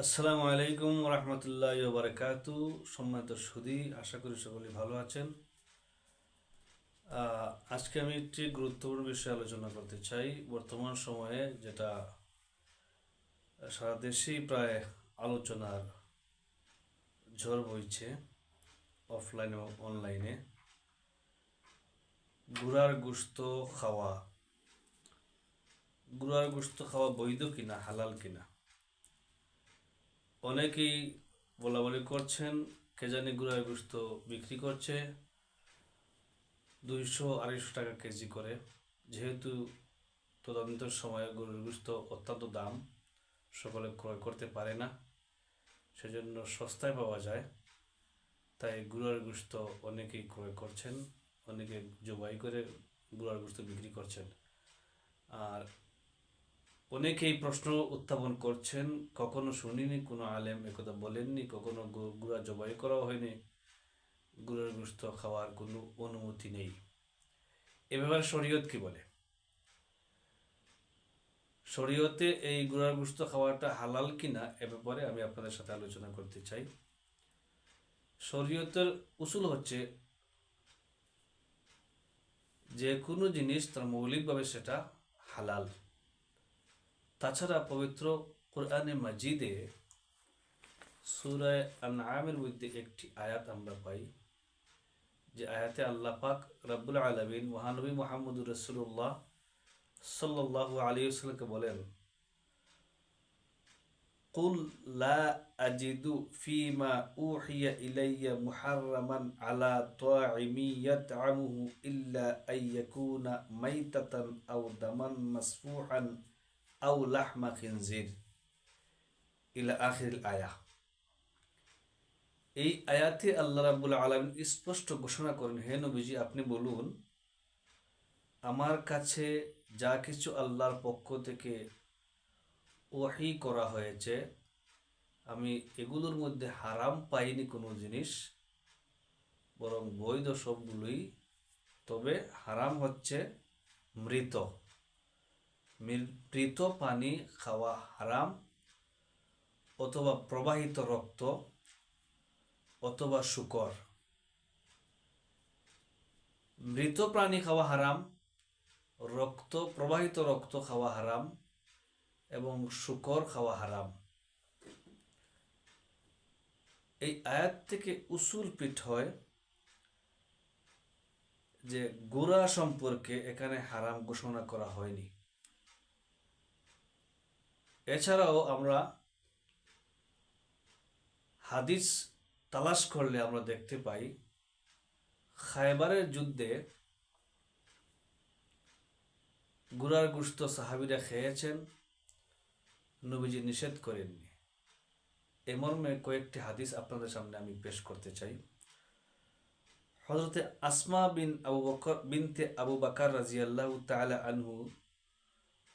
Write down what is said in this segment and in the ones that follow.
আসসালামু আলাইকুম রহমতুল্লাহ বারকাতু। সম্মানিত সুদী, আশা করি সকলেই ভালো আছেন। আজকে আমি একটি গুরুত্বপূর্ণ বিষয়ে আলোচনা করতে চাই। বর্তমান সময়ে যেটা সারা দেশেই প্রায় আলোচনার ঝড় বইছে অফলাইন এবং অনলাইনে। গুড়ার গুস্ত খাওয়া। গুড়ার গুস্ত খাওয়া বৈধ কিনা, হালাল কিনা? অনেকেই বলা বলি করছেন, কে জানি গুড়ার গোস্ত বিক্রি করছে, দুইশো আড়াইশো টাকা কেজি করে। যেহেতু তদন্তের সময় গরুর গোস্ত অত্যন্ত দাম, সকলে ক্রয় করতে পারে না, সেজন্য সস্তায় পাওয়া যায়। তাই গুড়ার গোস্ত অনেকেই ক্রয় করছেন, অনেকে জবাই করে গুড়ার গোস্ত বিক্রি করছেন। আর অনেকেই প্রশ্ন উত্থাপন করছেন, কখনো শুনিনি, কোনো আলেম একথা বলেননি, কখনো গুড়া জবাই করা হয়নি, গুড়ার গোস্ত খাওয়ার কোনো অনুমতি নেই। এ ব্যাপারে শরীয়ত কি বলে? শরীয়তে এই গুড়ার গোস্ত খাওয়াটা হালাল কিনা এ ব্যাপারে আমি আপনাদের সাথে আলোচনা করতে চাই। শরীয়তের উসুল হচ্ছে যে কোনো জিনিস তার মৌলিকভাবে সেটা হালাল। তাছাড়া পবিত্র কোরআনে মাজিদে সুরায় আনআমের মধ্যে একটি আয়াত আমরা পাই যে আয়াতে আল্লাহ পাক রব্বুল আলমিন মহানবী মোহাম্মদুর রসুল্লাহ সাল্লাহ আলী সাল্লামকে বলেন قل لا أجد فيما أوحي إلي محرما على طاعم يطعمه إلا أن يكون ميتة أو دما مسفوحا আউ লাহমা ইলা আখির আয়া এই আয়াতে আল্লাহ রাবুল আলমিন স্পষ্ট ঘোষণা করেন, হে নবীজি, আপনি বলুন, আমার কাছে যা কিছু আল্লাহর পক্ষ থেকে ওয়াহি করা হয়েছে, আমি এগুলোর মধ্যে হারাম পাইনি কোনো জিনিস, বরং বৈধ সবগুলোই, তবে হারাম হচ্ছে মৃত। মৃত পানি খাওয়া হারাম, অথবা প্রবাহিত রক্ত, অথবা শুকর। মৃত প্রাণী খাওয়া হারাম, রক্ত, প্রবাহিত রক্ত খাওয়া হারাম, এবং শুকর খাওয়া হারাম। এই আয়াত থেকে উসুল পিঠ হয় যে গোড়া সম্পর্কে এখানে হারাম ঘোষণা করা হয়নি। এছাড়াও আমরা হাদিস তালাশ করলে আমরা দেখতে পাই, খায়বারের যুদ্ধে গুড়ার গুস্ত সাহাবিরা খেয়েছেন, নবীজি নিষেধ করেননি। এ মর্মে কয়েকটি হাদিস আপনাদের সামনে আমি পেশ করতে চাই। হজরতে আসমা বিন আবু বকর, বিনতে আবু বাকার রাজিয়াল্লাহ তাআলা আনহু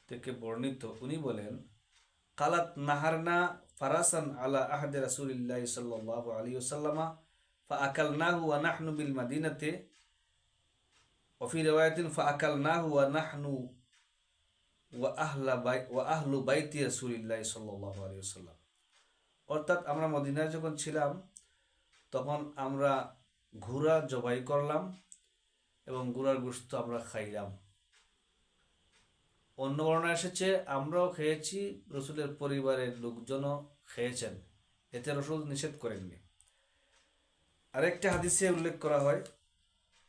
থেকে বর্ণিত, উনি বলেন কালাত নাহারনা ফারাসান আলা আহাদে রাসুলিল্লাহ সাল্লাহ আলী ওসাল্লামা ফা আকাল নাহু ওয়া নাহনু বিল মাদিনাতে। আকাল নাহু ওয়া নাহনু ওয়া আহলা বাই, ওয়া আহলু বাইতি রাসুলিল্লাহ সাল্লাহ আলী ওসাল্লাম অর্থাৎ আমরা মদিনায় যখন ছিলাম, তখন আমরা ঘোড়া জবাই করলাম এবং ঘোড়ার গোস্ত আমরা খাইলাম। অন্য বর্ণনা এসেছে, আমরাও খেয়েছি, রসুলের পরিবারের লোকজনও খেয়েছেন। এতে রসুল নিষেধ করেননি। আরেকটা হাদিসে উল্লেখ করা হয়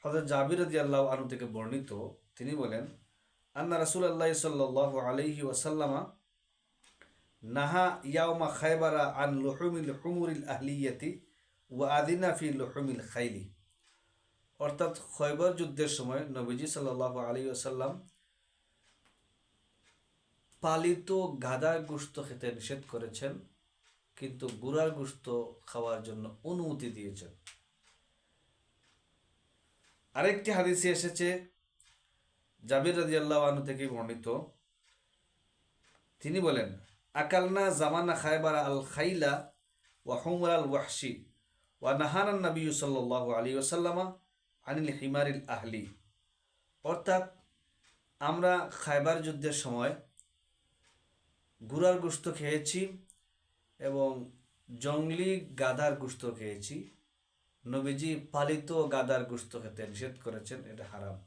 হজরত জাবির আল্লাহ আনু থেকে বর্ণিত। তিনি বলেন, আন্না রাসুল আল্লাহ সাল্লাহ আলহি ওয়াসাল্লামা নাহা ইয়াউমা খায়বারা আন লুহুমিল হুমুরিল আহলিয়াতি ওয়া আদিনা ফি লুহুমিল খাইলি। অর্থাৎ খয়বর যুদ্ধের সময় নবীজি সাল্লাহ আলী ওসাল্লাম পালিত গাদার গোস্ত খেতে নিষেধ করেছেন, কিন্তু গুড়ার গোস্ত খাওয়ার জন্য অনুমতি দিয়েছেন। আরেকটি হাদিসে এসেছে, জাবির রাজি আনু থেকে বর্ণিত। তিনি বলেন, আকালনা জামানা খায়বারা আল খাইলা ওয়া হুমর আল ওয়াহশি ওয়া নাহানান নবী সাল্লাহ আলী ওসাল্লামা আনিল হিমারিল আহলি। অর্থাৎ আমরা খায়বার যুদ্ধের সময় গুড়ার গোস্ত খেয়েছি এবং জঙ্গলি গাদার গুস্ত খেয়েছি। নবীজি পালিত গাদার গুস্ত খেতে নিষেধ করেছেন, এটা হারাম।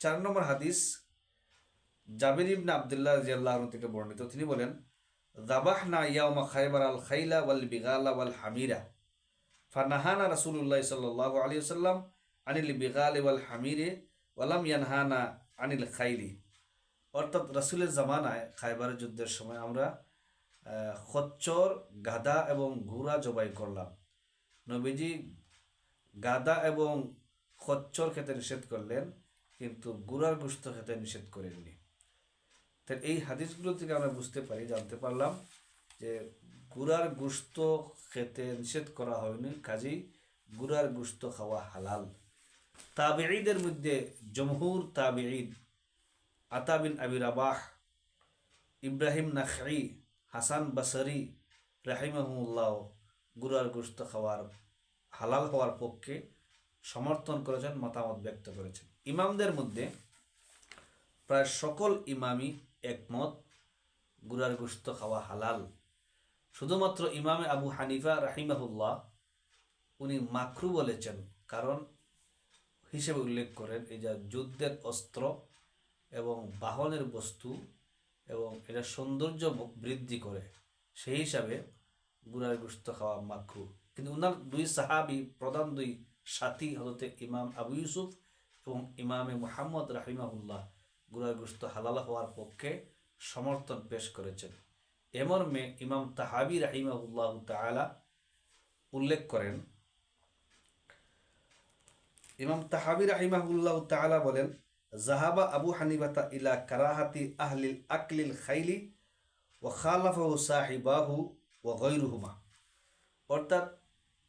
চার নম্বর হাদিস, জাবির ইবনে আবদুল্লাহ আনহু থেকে বর্ণিত। তিনি বলেন, দাবাহনা ইয়াউমা খাইবার আল খাইলা ওয়াল বিগালা ওয়াল হামিরা। ফানাহানা রাসূলুল্লাহ সাল্লাল্লাহু আলাইহি ওয়াসাল্লাম আনিল বিগালি ওয়াল হামিরে ওয়ালাম ইয়ানহানা আনিল খাইলি। অর্থাৎ রাসুলের জামানায় খাইবারের যুদ্ধের সময় আমরা খচ্চর, গাদা এবং ঘোড়া জবাই করলাম। নবীজি গাদা এবং খচ্চর খেতে নিষেধ করলেন, কিন্তু গুড়ার গোস্ত খেতে নিষেধ করেননি। তাই এই হাদিসগুলো থেকে আমরা বুঝতে পারি, জানতে পারলাম যে গুড়ার গোস্ত খেতে নিষেধ করা হয়নি কাজেই গুড়ার গোস্ত খাওয়া হালাল। তাবেঈদের মধ্যে জমহুর তাবেঈদ আতা বিন আবি রাবাহ, ইব্রাহিম নাখি হাসান বাসারি রাহিমাহুল্লাহ গুরার গোস্ত খাওয়ার, হালাল হওয়ার পক্ষে সমর্থন করেছেন, মতামত ব্যক্ত করেছেন। ইমামদের মধ্যে প্রায় সকল ইমামই একমত, গুরার গোস্ত খাওয়া হালাল। শুধুমাত্র ইমামে আবু হানিফা রাহিমাহুল্লাহ উনি মাকরু বলেছেন, কারণ হিসেবে উল্লেখ করেন, এই যা যুদ্ধের অস্ত্র এবং বাহনের বস্তু এবং এটা সৌন্দর্য বৃদ্ধি করে। সেই হিসাবে গুড়ার গোস্ত খাওয়া মাকরু। কিন্তু ওনার দুই সাহাবি, প্রধান দুই সাথী হতে ইমাম আবু ইউসুফ এবং ইমামে মুহাম্মদ রাহিমাহুল্লাহ, গুড়ার গোস্ত হালাল হওয়ার পক্ষে সমর্থন পেশ করেছেন। এমর্মে ইমাম তাহাবি রাহিমাহুল্লাহ তাআলা উল্লেখ করেন, ইমাম তাহাবি রাহিমাহুল্লাহ তাআলা বলেন জাহাবা আবু হানিফাতা ইলা কারাহাতি আহলিল আকলিল খাইলি ও খালাফাহু সাহিবাহু ও গৈরুহুমা অর্থাৎ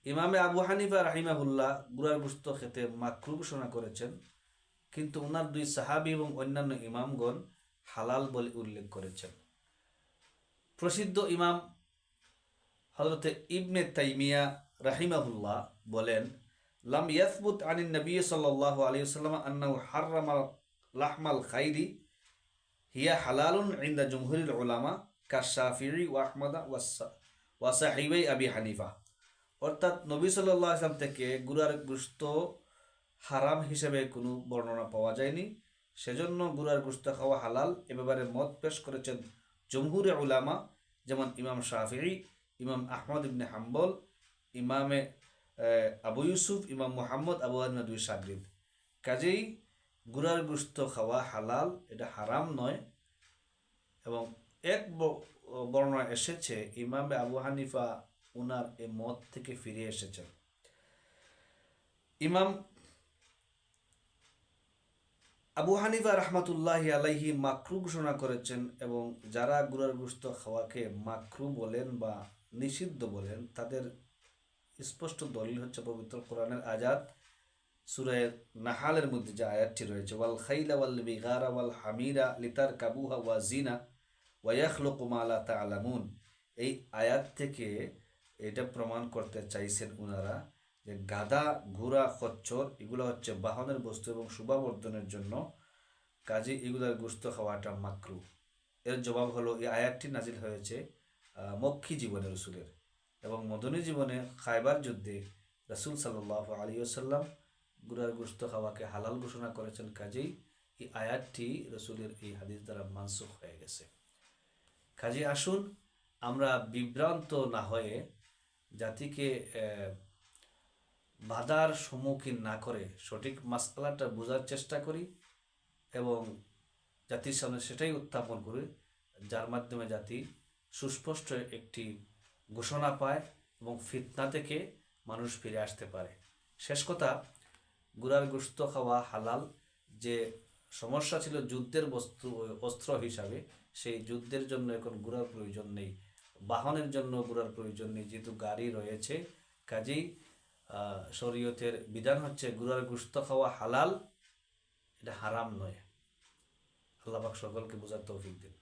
ইমামে আবু হানিফা রাহিমাহুল্লাহ গুড়ার গুস্ত খেতে মাকরু ঘোষণা করেছেন, কিন্তু ওনার দুই সাহাবি এবং অন্যান্য ইমামগণ হালাল বলে উল্লেখ করেছেন। প্রসিদ্ধ ইমাম হজরতে ইবনে তাইমিয়া রাহিমাহুল্লাহ বলেন লাম ইয়াসবুত আনিন নবী সাল্লাল্লাহু আলাইহি ওয়াসাল্লাম আন্নাহু হাররামা লাহমাল খাইরি। হিয়া হালালুন ইনদা জমহুরিল উলামা কাশাফিঈ ওয়া আহমদ ওয়া সাহিবাই আবি হানিফা। অর্থাৎ নবী সাল্লাল্লাহু আলাইহি থেকে গুড়ার গোশত হারাম হিসেবে কোনো বর্ণনা পাওয়া যায়নি। সেজন্য গুরার গোশত খাওয়া হালাল। এ ব্যাপারে মত পেশ করেছেন জমহুরে উলামা, যেমন ইমাম শাফিঈ, ইমাম আহমদ ইবনে হাম্বল, ইমামে আবু ইউসুফ, ইমাম মোহাম্মদ, আবু হানিফা দুই সাগরিদ কাজেই গুড়ার গোশত খাওয়া হালাল, এটা হারাম নয়। এবং এক বর্ণনা এসেছে, ইমামে আবু হানিফা উনার এ মত থেকে ফিরে এসেছেন। ইমাম আবু হানিফা রহমাতুল্লাহ আলাইহি মাকরু ঘোষণা করেছেন এবং যারা গুড়ার গোস্ত খাওয়াকে মাকরু বলেন বা নিষিদ্ধ বলেন, তাদের স্পষ্ট দলিল হচ্ছে পবিত্র কোরআনের আজাদ সুরায় নাহালের মধ্যে যে আয়াতটি রয়েছে, ওয়াল খাইলা ওয়াল বিগারা ওয়াল হামিরা লিতার কাবুহা ওয়া জিনা ওয়াইয়াখলুকু মা লা তা'লামুন। এই আয়াত থেকে এটা প্রমাণ করতে চাইছেন উনারা যে গাদা, ঘোড়া, খচ্চর এগুলো হচ্ছে বাহনের বস্তু এবং শোভাবর্ধনের জন্য কাজে এগুলোর গোস্ত খাওয়াটা মাকরু। এর জবাব হলো, এই আয়াতটি নাজিল হয়েছে মক্ষী জীবনের জীবনে রসুলের এবং মদনী জীবনে খাইবার যুদ্ধে রসুল সাল্লাহ আলী আসাল্লাম গুড়ার গোস্ত খাওয়াকে হালাল ঘোষণা করেছেন কাজেই এই আয়াতটি রসুলের এই হাদিস দ্বারা মানসুখ হয়ে গেছে। কাজে আসুন, আমরা বিভ্রান্ত না হয়ে জাতিকে বাধার সম্মুখীন না করে সঠিক মাসলাটা বোঝার চেষ্টা করি এবং জাতির সামনে সেটাই উত্থাপন করি, যার মাধ্যমে জাতি সুস্পষ্ট একটি ঘোষণা পায় এবং ফিতনা থেকে মানুষ ফিরে আসতে পারে। শেষ কথা, গুড়ার গোস্ত খাওয়া হালাল যে সমস্যা ছিল যুদ্ধের বস্তু, অস্ত্র হিসাবে, সেই যুদ্ধের জন্য এখন গুড়ার প্রয়োজন নেই। বাহনের জন্য গুড়ার প্রয়োজন নেই। যেহেতু গাড়ি রয়েছে, কাজেই শরীয়তের বিধান হচ্ছে গুড়ার গোস্ত খাওয়া হালাল, এটা হারাম নয়। আল্লাহ সকলকে বোঝার তৌফিক দিন।